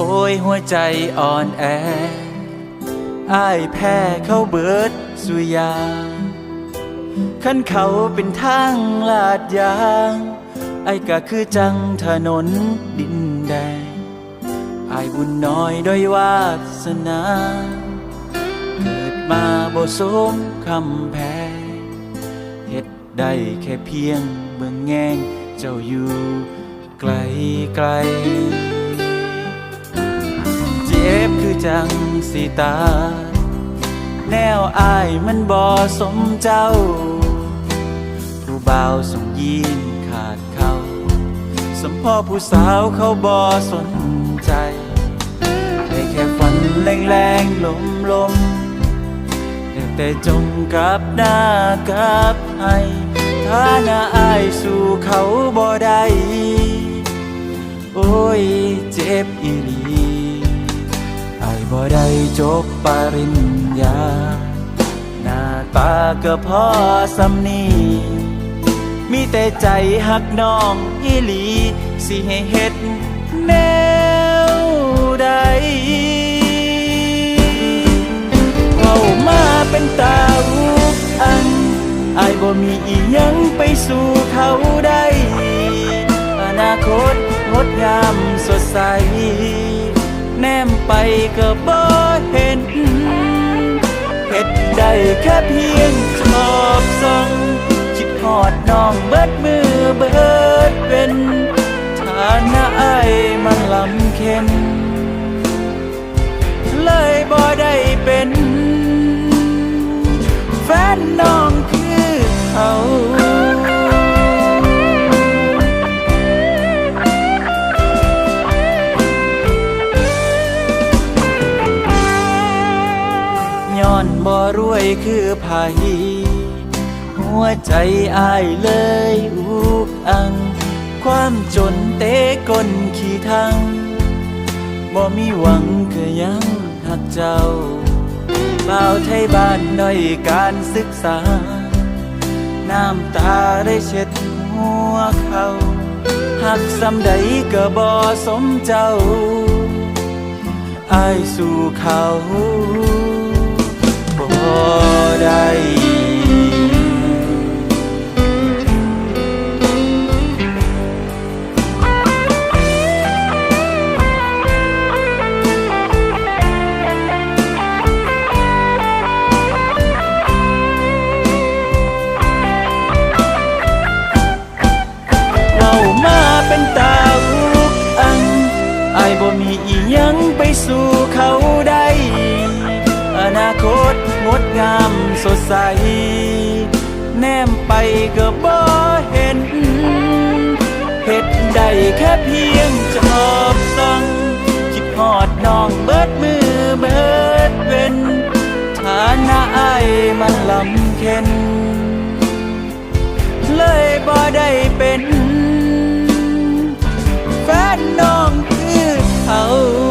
โอ้ยหัวใจอ่อนแออ้ายแพ้เขาเบิดสุยาขั้นเขาเป็นทางลาดยางไอ้ก็คือจังถนนดินแดงอายบุญน้อยด้อยวาสนา เกิดมาบ่สมคำแพ้เฮ็ดได้แค่เพียงเบิ่งแงงเจ้าอยู่ไกลไกล จังสีตา แนวอายมันบ่สมเจ้า ผู้บ่าวส่งยีนขาดเขาสมพ่อผู้สาวเขาบ่สนใจได้แค่ฝันแรงๆลมลมแต่จมกับหน้ากับให้ถ้าหน้าอายสู่เขาบ่ได้โอ้ยเจ็บอีหลี จบปริญญา หน้าตาก็พอสำนีมีแต่ใจหักน้องอีหลี สิให้เฮ็ดแนวใดเว้ามาเป็นตาอุกอังอายบ่มีอีหยังไปสู่เขาได้ อนาคตงดงามสดใส แนมไปก็บ่เห็นเฮ็ดได้แค่เพียงชอบส่องคิดฮอดน้องเบิดมือเบิดเป็นฐานะไอมันลำเค็มเลยบ่ได้เป็นแฟนน้อง อนบ่รวยคือไผหัวใจอายเลยอุกอัง ความจนเตะก้นขี้ทังบ่มีหวังก็ยังหักเจ้าบ่าวไทยบ้านด้อยการศึกษา น้ำตาได้เช็ดหัวเขาหักสำใดก็บ่สมเจ้าอายสู่เขา บ่มีอีหยังไปสู่เขาได้ อนาคตงดงามสดใส แนมไปก็บ่เห็นเห็ดใดแค่เพียงจอบส่องจิตหอดน้องเบิดมือเบิดเป็นฐานะไอมันลำเค็นเลยบ่ได้เป็นแฟนน้อง how